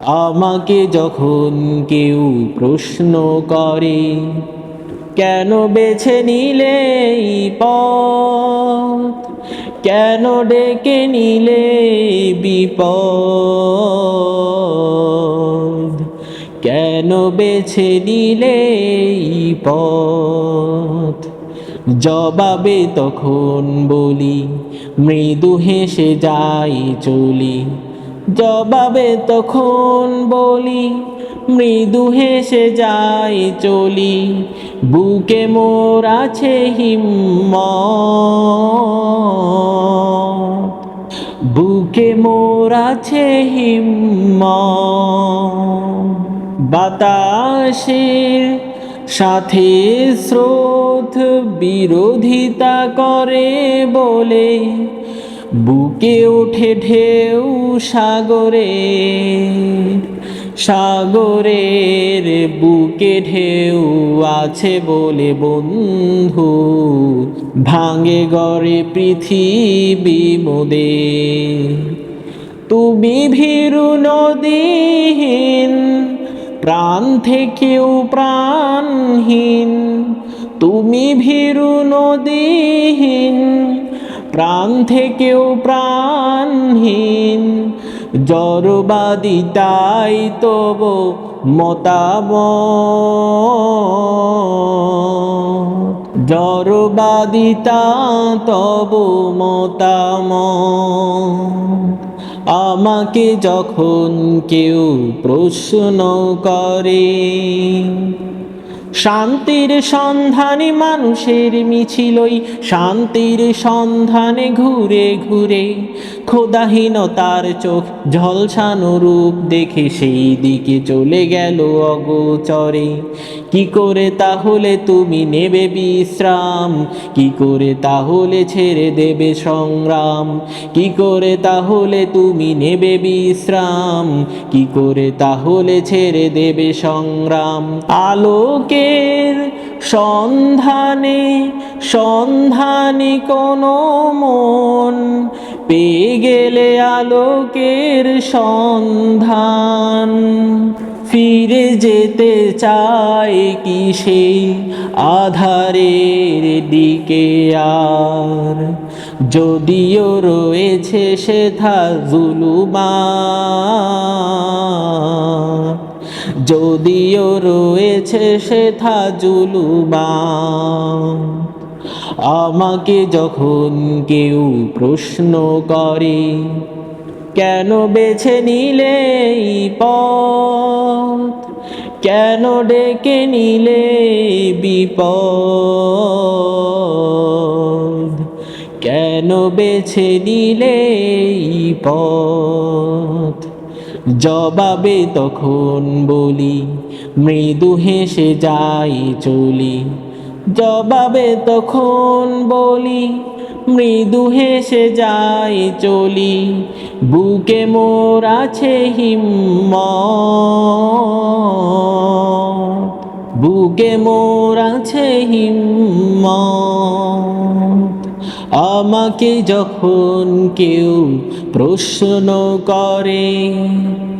আমাকে যখন কেউ প্রশ্ন করে, কেন বেছে নিলে পথ? কেন ডেকে নিলে বিপদ? কেন বেছে নিলে পথ? জবাবে তখন বলি, মৃদু হেসে যাই চলি। জবাবে তখন বলি, মৃদু হেসে যাই চলি, বুকে মোর আছে হিম্ম বুকে মোর আছে হিম্ম বাতাসের সাথে স্রোত বিরোধিতা করে বলে বুকে ওঠে ঢেউ সাগরে, সাগরের বুকে ঢেউ আছে বলে বন্ধু, ভাঙে গড়ে পৃথিবী মোদে। তুমি ভীরু নদীহীন, প্রাণ থেকেও প্রাণহীন, তুমি ভীরু নদীহীন প্রাণ থেকেও প্রাণহীন, জড়বাদী তাই তব মতাম জড়বাদিতা তব মতাম আমাকে যখন কেউ প্রশ্ন করে শান্তির সন্ধানে মানুষের মিছিলই, শান্তির সন্ধানে ঘুরে ঘুরে। ক্ষোদাহীনতার চোখ ঝলসানো রূপ দেখে সেই দিকে চলে গেল অগোচরে। কি করে তাহলে তুমি নেবে বিশ্রাম? কি করে তাহলে ছেড়ে দেবে সংগ্রাম? কি করে তাহলে তুমি নেবে বিশ্রাম? কি করে তাহলে ছেড়ে দেবে সংগ্রাম? আলোকের সন্ধানে সন্ধানে কোনো মন পেয়ে গেলে আলোকের সন্ধান। ফিরে যেতে চায় কি সেই আধারের দিকে আর? যদিও রয়েছে সেথা জুলুমা যদিও রয়েছে সেথা জুলুমা, আমাকে যখন কেউ প্রশ্ন করে, কেন বেছে নিলে পথ? কেন ডেকে নিলে বিপদ? কেন বেছে নিলে পথ? জবাবে তখন বলি, মৃদু হেসে যাই চলি। জবাবে তখন বলি, মৃদু হেসে যাই চলি। বুকে মোর আছে হিম্ম বুকে মোর আছে হিম্ম আমাকে যখন কেউ প্রশ্ন করে।